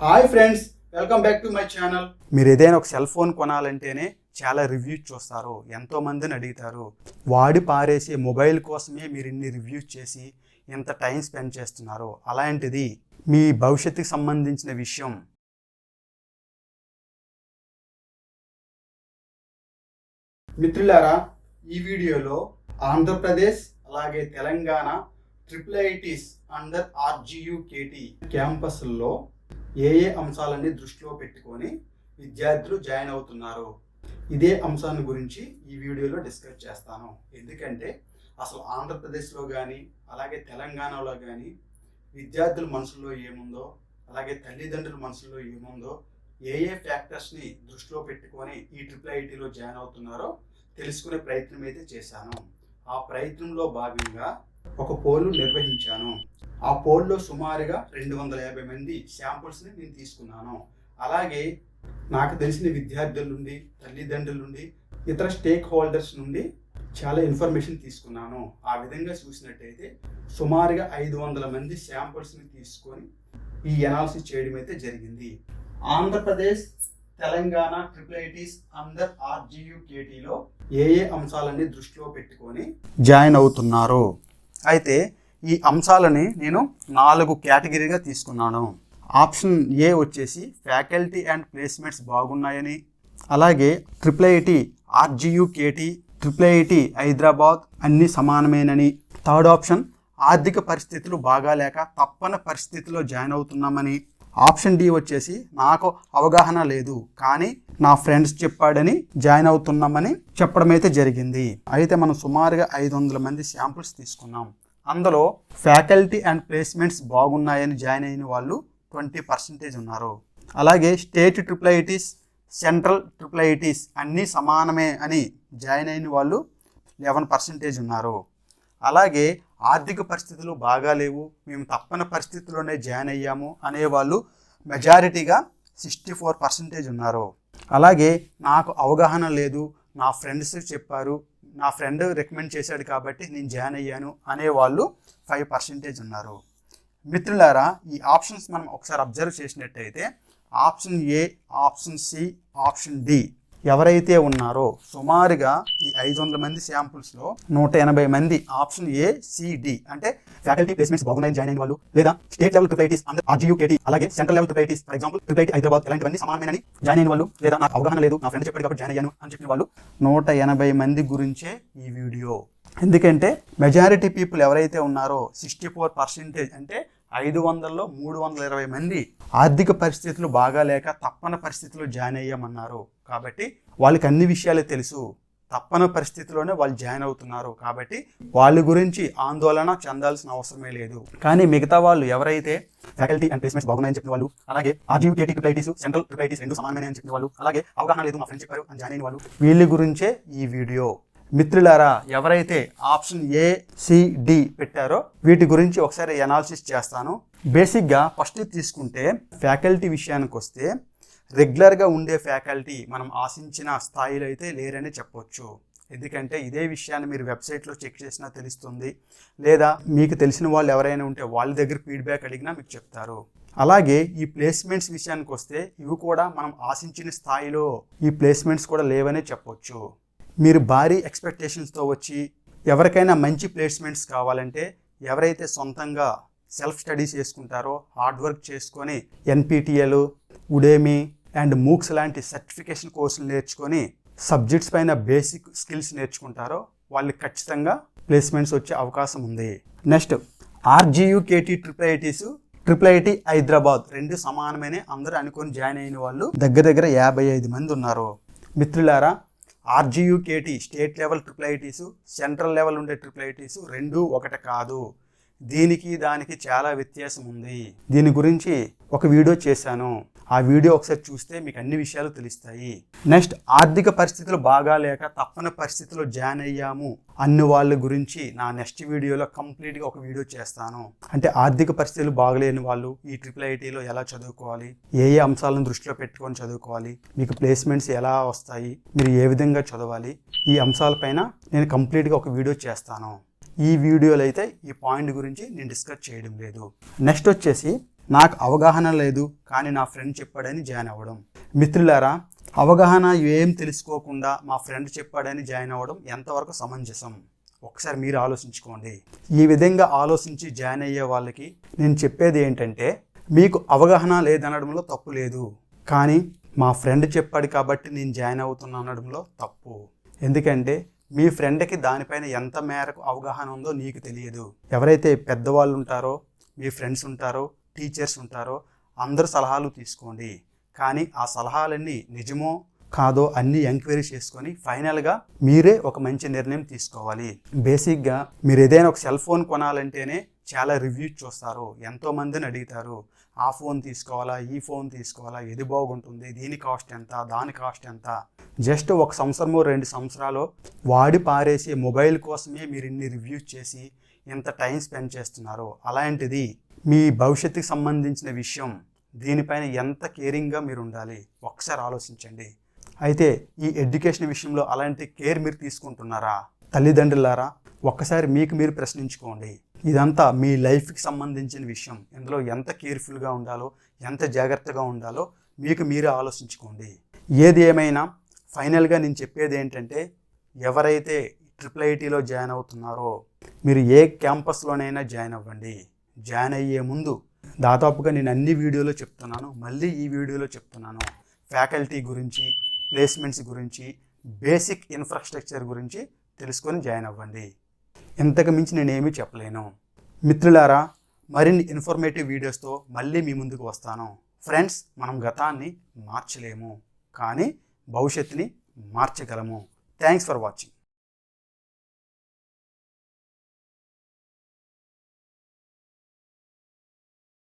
Hi friends welcome back to my channel మీరు ఏదైనా ఒక సెల్ ఫోన్ కొనాలంటేనే చాలా రివ్యూస్ చూస్తారు. ఎంతో మందిని అడుగుతారు. వాడి పారేసే మొబైల్ కోసమే మీరు ఇన్ని రివ్యూస్ చేసి ఇంత టైం స్పెండ్ చేస్తున్నారు. అలాంటిది మీ భవిష్యత్తుకి సంబంధించిన విషయం. మిత్రులారా ఈ వీడియోలో ఆంధ్రప్రదేశ్ అలాగే Telangana triple ITs under RGUKT క్యాంపస్లో ఏ ఏ అంశాలన్నీ దృష్టిలో పెట్టుకొని విద్యార్థులు జాయిన్ అవుతున్నారు. ఇదే అంశాన్ని గురించి ఈ వీడియోలో డిస్కస్ చేస్తాను. ఎందుకంటే అసలు ఆంధ్రప్రదేశ్లో కానీ అలాగే తెలంగాణలో కానీ విద్యార్థుల మనసులో ఏముందో అలాగే తల్లిదండ్రుల మనసులో ఏముందో ఏ ఏ ఫ్యాక్టర్స్ని దృష్టిలో పెట్టుకొని ఈ ట్రిపుల్ ఐటీలో జాయిన్ అవుతున్నారో తెలుసుకునే ప్రయత్నం అయితే చేశాను. ఆ ప్రయత్నంలో భాగంగా ఒక పోలు నిర్వహించాను. ఆ పోల్లో సుమారుగా రెండు వందల యాభై మంది శాంపుల్స్ని నేను తీసుకున్నాను. అలాగే నాకు తెలిసిన విద్యార్థుల నుండి తల్లిదండ్రుల నుండి ఇతర స్టేక్ హోల్డర్స్ నుండి చాలా ఇన్ఫర్మేషన్ తీసుకున్నాను. ఆ విధంగా చూసినట్టయితే సుమారుగా ఐదు వందల మంది శాంపుల్స్ని తీసుకొని ఈ ఎనాలిసిస్ చేయడం అయితే జరిగింది. ఆంధ్రప్రదేశ్ తెలంగాణ ట్రిపుల్ ఐటీస్ అందర్ ఆర్జియు కేటీలో ఏ ఏ అంశాలన్నీ దృష్టిలో పెట్టుకొని జాయిన్ అవుతున్నారు? అయితే ఈ అంశాలని నేను నాలుగు కేటగిరీగా తీసుకున్నాను. ఆప్షన్ ఏ వచ్చేసి ఫ్యాకల్టీ అండ్ ప్లేస్మెంట్స్ బాగున్నాయని అలాగే triple IT RGUKT triple IT Hyderabad అన్ని సమానమేనని. థర్డ్ ఆప్షన్ ఆర్థిక పరిస్థితులు బాగాలేక తప్పని పరిస్థితిలో జాయిన్ అవుతున్నామని. ఆప్షన్ డి వచ్చేసి నాకు అవగాహన లేదు కానీ నా ఫ్రెండ్స్ చెప్పాడని జాయిన్ అవుతున్నామని చెప్పడం అయితే జరిగింది. అయితే మనం సుమారుగా ఐదు వందల మంది శాంపుల్స్ తీసుకున్నాం. అందులో ఫ్యాకల్టీ అండ్ ప్లేస్మెంట్స్ బాగున్నాయని జాయిన్ అయిన వాళ్ళు ట్వంటీ పర్సెంటేజ్ ఉన్నారు. అలాగే state triple ITs central triple ITs అన్నీ సమానమే అని జాయిన్ అయిన వాళ్ళు లెవెన్ పర్సెంటేజ్ ఉన్నారు. అలాగే ఆర్థిక పరిస్థితులు బాగాలేవు మేము తప్పని పరిస్థితుల్లోనే జాయిన్ అయ్యాము అనేవాళ్ళు మెజారిటీగా సిక్స్టీ ఫోర్ పర్సెంటేజ్ ఉన్నారు. అలాగే నాకు అవగాహన లేదు నా ఫ్రెండ్స్ చెప్పారు నా ఫ్రెండ్ రికమెండ్ చేశాడు కాబట్టి నేను జాయిన్ అయ్యాను అనేవాళ్ళు ఫైవ్ పర్సెంటేజ్ ఉన్నారు. మిత్రులారా ఈ ఆప్షన్స్ మనం ఒకసారి అబ్జర్వ్ చేసినట్టయితే option A option C option D ఎవరైతే ఉన్నారో సుమారుగా ఈ ఐదు వందల మంది శాంపుల్స్లో నూట ఎనభై మంది ఆప్షన్ ఏ సిడి అంటే ఫ్యాకల్టీ ప్లేస్మెంట్స్ బాగున్నాయని జాయిన్ అయిన వాళ్ళు లేదా state level triple under RGUKT అలాగే central level triple for example triple Hyderabad ఇలాంటివన్నీ సమానమేనని జాయిన్ అయిన వాళ్ళు లేదా నాకు అవగాహన లేదు నా ఫ్రెండ్ చెప్పాడు కాబట్టి జాయిన్ అయ్యాను అని చెప్పిన వాళ్ళు నూట ఎనభై మంది గురించే ఈ వీడియో ఎందుకంటే మెజారిటీ పీపుల్ ఎవరైతే ఉన్నారో సిక్స్టీ ఫోర్ పర్సెంటేజ్ అంటే ఐదు వందల్లో మూడు వందల ఇరవై మంది ఆర్థిక పరిస్థితులు బాగాలేక తప్పన పరిస్థితులు జాయిన్ అయ్యామన్నారు. కాబట్టి వాళ్ళకి అన్ని విషయాలే తెలుసు. తప్పన పరిస్థితిలోనే వాళ్ళు జాయిన్ అవుతున్నారు. కాబట్టి వాళ్ళ గురించి ఆందోళన చెందాల్సిన అవసరమే లేదు. కానీ మిగతా వాళ్ళు ఎవరైతే ఫ్యాకల్టీ అండ్ ప్లేస్మెంట్స్ బాగున్నాయని చెప్పిన వాళ్ళు అలాగే ఆర్జీయూకేటీ ట్రిప్లైటీస్ సెంట్రల్ ట్రిప్లైటీస్ రెండు సమానమైన అని చెప్పిన వాళ్ళు అలాగే అవగాహన లేదు మా ఫ్రెండ్స్ చెప్పారు అని జాయిన్ అయిన వాళ్ళు వీళ్ళ గురించే ఈ వీడియో. మిత్రులారా ఎవరైతే ఆప్షన్ ఏ సిడి పెట్టారో వీటి గురించి ఒకసారి అనాలిసిస్ చేస్తాను. బేసిక్గా ఫస్ట్ తీసుకుంటే ఫ్యాకల్టీ విషయానికి వస్తే రెగ్యులర్గా ఉండే ఫ్యాకల్టీ మనం ఆశించిన స్థాయిలో అయితే లేరని చెప్పొచ్చు. ఎందుకంటే ఇదే విషయాన్ని మీరు వెబ్సైట్లో చెక్ చేసినా తెలుస్తుంది. లేదా మీకు తెలిసిన వాళ్ళు ఎవరైనా ఉంటే వాళ్ళ దగ్గర ఫీడ్బ్యాక్ అడిగినా మీకు చెప్తారు. అలాగే ఈ ప్లేస్మెంట్స్ విషయానికి వస్తే ఇవి కూడా మనం ఆశించిన స్థాయిలో ఈ ప్లేస్మెంట్స్ కూడా లేవనే చెప్పొచ్చు. మీరు భారీ ఎక్స్పెక్టేషన్స్తో వచ్చి ఎవరికైనా మంచి ప్లేస్మెంట్స్ కావాలంటే ఎవరైతే సొంతంగా సెల్ఫ్ స్టడీస్ చేసుకుంటారో హార్డ్ వర్క్ చేసుకొని ఎన్పిటిఎల్ ఉడేమి అండ్ మూక్స్ లాంటి సర్టిఫికేషన్ కోర్సులు నేర్చుకొని సబ్జెక్ట్స్ పైన బేసిక్ స్కిల్స్ నేర్చుకుంటారో వాళ్ళకి ఖచ్చితంగా ప్లేస్మెంట్స్ వచ్చే అవకాశం ఉంది. Next RGUKT triple ITs triple IT Hyderabad రెండు సమానమైన అందరూ అనుకొని జాయిన్ అయిన వాళ్ళు దగ్గర దగ్గర యాభై ఐదు మంది ఉన్నారు. మిత్రులారా RGUKT state level triple central level ఉండే ట్రిపుల్ ఐటీస్ రెండు ఒకటి కాదు. దీనికి దానికి చాలా వ్యత్యాసం ఉంది దీని గురించి ఒక వీడియో చేశాను. ఆ వీడియో ఒకసారి చూస్తే మీకు అన్ని విషయాలు తెలుస్తాయి. నెక్స్ట్ ఆర్థిక పరిస్థితులు బాగాలేక తప్పని పరిస్థితుల్లో జాయిన్ అయ్యాము. అన్ని వాళ్ళ గురించి నా నెక్స్ట్ వీడియోలో కంప్లీట్గా ఒక వీడియో చేస్తాను. అంటే ఆర్థిక పరిస్థితులు బాగలేని వాళ్ళు ఈ ట్రిపుల్ ఐటీలో ఎలా చదువుకోవాలి? ఏ ఏ అంశాలను దృష్టిలో పెట్టుకొని చదువుకోవాలి? మీకు ప్లేస్మెంట్స్ ఎలా వస్తాయి? మీరు ఏ విధంగా చదవాలి? ఈ అంశాలపైన నేను కంప్లీట్గా ఒక వీడియో చేస్తాను. ఈ వీడియోలో అయితే ఈ పాయింట్ గురించి నేను డిస్కస్ చేయడం లేదు. నెక్స్ట్ వచ్చేసి నాకు అవగాహన లేదు కానీ నా ఫ్రెండ్ చెప్పాడని జాయిన్ అవ్వడం. మిత్రులారా అవగాహన ఏం తెలుసుకోకుండా మా ఫ్రెండ్ చెప్పాడని జాయిన్ అవ్వడం ఎంతవరకు సమంజసం? ఒకసారి మీరు ఆలోచించుకోండి. ఈ విధంగా ఆలోచించి జాయిన్ అయ్యే వాళ్ళకి నేను చెప్పేది ఏంటంటే మీకు అవగాహన లేదనడంలో తప్పు లేదు కానీ మా ఫ్రెండ్ చెప్పాడు కాబట్టి నేను జాయిన్ అవుతున్నా అనడంలో తప్పు. ఎందుకంటే మీ ఫ్రెండ్కి దానిపైన ఎంత మేరకు అవగాహన ఉందో నీకు తెలియదు. ఎవరైతే పెద్దవాళ్ళు ఉంటారో మీ ఫ్రెండ్స్ ఉంటారో టీచర్స్ ఉంటారో అందరు సలహాలు తీసుకోండి. కానీ ఆ సలహాలన్నీ నిజమో కాదో అన్ని ఎంక్వైరీ చేసుకొని ఫైనల్గా మీరే ఒక మంచి నిర్ణయం తీసుకోవాలి. బేసిక్గా మీరు ఏదైనా ఒక సెల్ ఫోన్ కొనాలంటేనే చాలా రివ్యూస్ చూస్తారు. ఎంతో మందిని అడుగుతారు. ఆ ఫోన్ తీసుకోవాలా ఈ ఫోన్ తీసుకోవాలా ఏది బాగుంటుంది దీని కాస్ట్ ఎంత దాని కాస్ట్ ఎంత? జస్ట్ ఒక సంవత్సరము రెండు సంవత్సరాలు వాడి పారేసే మొబైల్ కోసమే మీరు ఇన్ని రివ్యూస్ చేసి ఇంత టైం స్పెండ్ చేస్తున్నారు. అలాంటిది మీ భవిష్యత్తుకి సంబంధించిన విషయం దీనిపైన ఎంత కేరింగ్గా మీరు ఉండాలి ఒకసారి ఆలోచించండి. అయితే ఈ ఎడ్యుకేషన్ విషయంలో అలాంటి కేర్ మీరు తీసుకుంటున్నారా? తల్లిదండ్రులారా ఒక్కసారి మీకు మీరు ప్రశ్నించుకోండి. ఇదంతా మీ లైఫ్కి సంబంధించిన విషయం. ఇందులో ఎంత కేర్ఫుల్గా ఉండాలో ఎంత జాగ్రత్తగా ఉండాలో మీకు మీరే ఆలోచించుకోండి. ఏది ఏమైనా ఫైనల్గా నేను చెప్పేది ఏంటంటే ఎవరైతే ట్రిపుల్ ఐటీలో జాయిన్ అవుతున్నారో మీరు ఏ క్యాంపస్లోనైనా జాయిన్ అవ్వండి. జాయిన్ అయ్యే ముందు దాదాపుగా నేను అన్ని వీడియోలో చెప్తున్నాను మళ్ళీ ఈ వీడియోలో చెప్తున్నాను. ఫ్యాకల్టీ గురించి ప్లేస్మెంట్స్ గురించి బేసిక్ ఇన్ఫ్రాస్ట్రక్చర్ గురించి తెలుసుకొని జాయిన్ అవ్వండి. ఇంతకు మించి నేనేమీ చెప్పలేను. మిత్రులారా మరిన్ని ఇన్ఫర్మేటివ్ వీడియోస్తో మళ్ళీ మీ ముందుకు వస్తాను. ఫ్రెండ్స్ మనం గతాన్ని మార్చలేము కానీ భవిష్యత్తుని మార్చగలము. Thanks for watching.